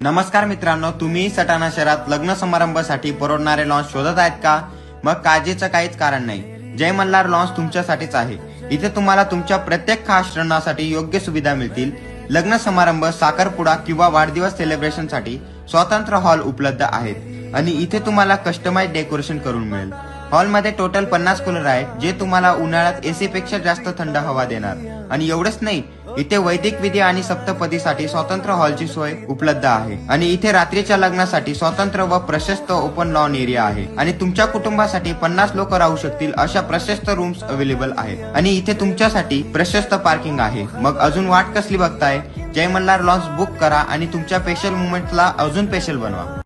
नमस्कार मित्रांनो तुम्ही सटाणा शहरात लग्न समारंभासाठी परवडणारे लॉन्च शोधत आहेत का? मग काळजीचं काहीच कारण नाही. जय मल्हार लॉन्च तुमच्यासाठीच आहे. इथे तुम्हाला तुमच्या प्रत्येक खासणासाठी योग्य सुविधा मिळतील. लग्न समारंभ साखरपुडा किंवा वाढदिवस सेलिब्रेशनसाठी स्वतंत्र हॉल उपलब्ध आहेत. आणि इथे तुम्हाला कस्टमाइज डेकोरेशन करून मिळेल. हॉलमध्ये टोटल पन्नास कूलर आहेत जे तुम्हाला उन्हाळ्यात एसी पेक्षा जास्त थंड हवा देणार. आणि एवढंच नाही इथे वैदिक विधी आणि सप्तपदीसाठी स्वतंत्र हॉलची सोय उपलब्ध आहे. आणि इथे रात्रीच्या लग्नासाठी स्वतंत्र व प्रशस्त ओपन लॉन एरिया आहे. आणि तुमच्या कुटुंबासाठी पन्नास लोक राहू शकतील अशा प्रशस्त रूम्स अवेलेबल आहेत. आणि इथे तुमच्यासाठी प्रशस्त पार्किंग आहे. मग अजून वाट कसली बघताय? जय मल्हार लॉन्च बुक करा आणि तुमच्या स्पेशल मुवमेंटला अजून स्पेशल बनवा.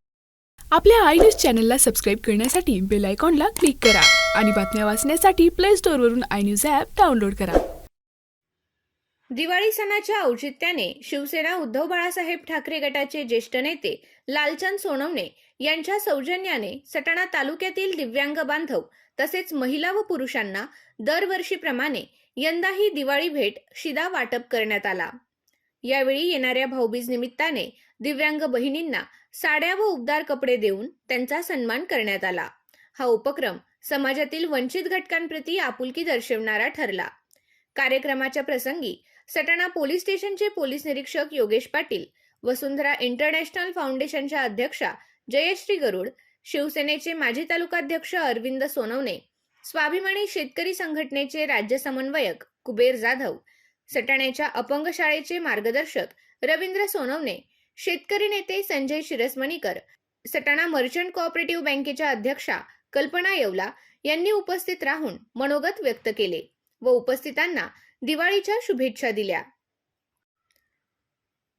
आपल्या आय न्यूज चॅनलला सबस्क्राईब करण्यासाठी बेल आयकॉनला क्लिक करा. आणि बातम्या वाचण्यासाठी प्ले स्टोअरवरून आय न्यूज ॲप डाउनलोड करा. दिवाळी सणाच्या औचित्याने शिवसेना उद्धव बाळासाहेब ठाकरे गटाचे ज्येष्ठ नेते लालचंद सोनवणे यांच्या सौजन्याने सटाणा तालुक्यातील दिव्यांग बांधव तसेच महिला व पुरुषांना दरवर्षीप्रमाणे यंदाही दिवाळी भेट शिदा वाटप करण्यात आला. यावेळी येणाऱ्या भाऊबीज निमित्ताने दिव्यांग बहिणींना साड्या व उबदार कपडे देऊन त्यांचा सन्मान करण्यात आला. हा उपक्रम समाजातील वंचित घटकांप्रती आपुलकी दर्शवणारा ठरला. कार्यक्रमाच्या प्रसंगी सटाणा पोलीस स्टेशनचे पोलीस निरीक्षक योगेश पाटील वसुंधरा इंटरनॅशनल फाउंडेशनच्या अध्यक्षा जयश्री गरुड शिवसेनेचे माजी तालुकाध्यक्ष अरविंद सोनवणे स्वाभिमानी शेतकरी संघटनेचे राज्य समन्वयक कुबेर जाधव सटाण्याच्या अपंग शाळेचे मार्गदर्शक रवींद्र सोनवणे शेतकरी नेते संजय शिरसमणीकर सटाणा मर्चंट कोऑपरेटिव्ह बँकेच्या अध्यक्षा कल्पना येवला यांनी उपस्थित राहून मनोगत व्यक्त केले व उपस्थितांना दिवाळीच्या शुभेच्छा दिल्या.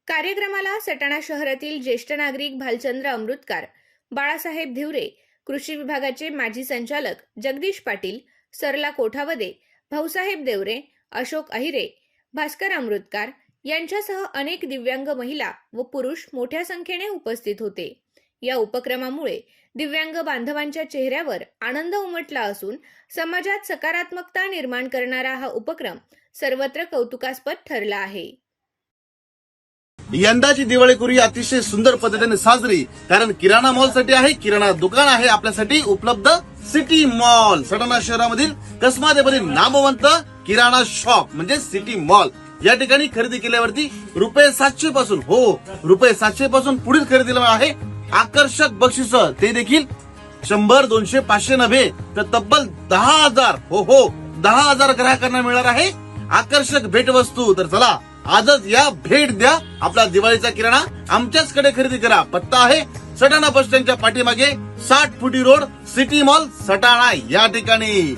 कार्यक्रमाला सटाणा शहरातील ज्येष्ठ नागरिक भालचंद्र अमृतकार बाळासाहेब धिवरे कृषी विभागाचे माजी संचालक जगदीश पाटील सरला कोठावदे भाऊसाहेब देवरे अशोक अहिरे भास्कर अमृतकार यांच्यासह अनेक दिव्यांग महिला व पुरुष मोठ्या संख्येने उपस्थित होते. या उपक्रमामुळे दिव्यांग बांधवांच्या चेहऱ्यावर आनंद उमटला असून समाजात सकारात्मकता निर्माण करणारा हा उपक्रम सर्वत्र कौतुकास्पद ठरला आहे. यंदाची दिवाळी करूया अतिशय सुंदर पद्धतीने साजरी कारण किराणा मॉलसाठी आहे किराणा दुकान आहे आपल्यासाठी उपलब्ध सिटी मॉल. सटाणा शहरामधील कसमादेमधील नामवंत किराणा शॉप म्हणजे सिटी मॉल. या ठिकाणी खरेदी केल्यावरती रुपये सातशे पासून हो रुपये सातशे पासून पुढील खरेदीला आहे आकर्षक बक्षिस. ते देखील शंभर दोनशे पाचशे नव्हे तर तब्बल दहा हजार. हो हो दहा हजार ग्राहकांना मिळणार आहे आकर्षक भेटवस्तू. तर चला आजच या भेट द्या. आपला दिवाळीचा किराणा आमच्याच कडे खरेदी करा. पत्ता आहे सटाणा बस स्टँडच्या पाठीमागे साठ फुटी रोड सिटी मॉल सटाणा या ठिकाणी.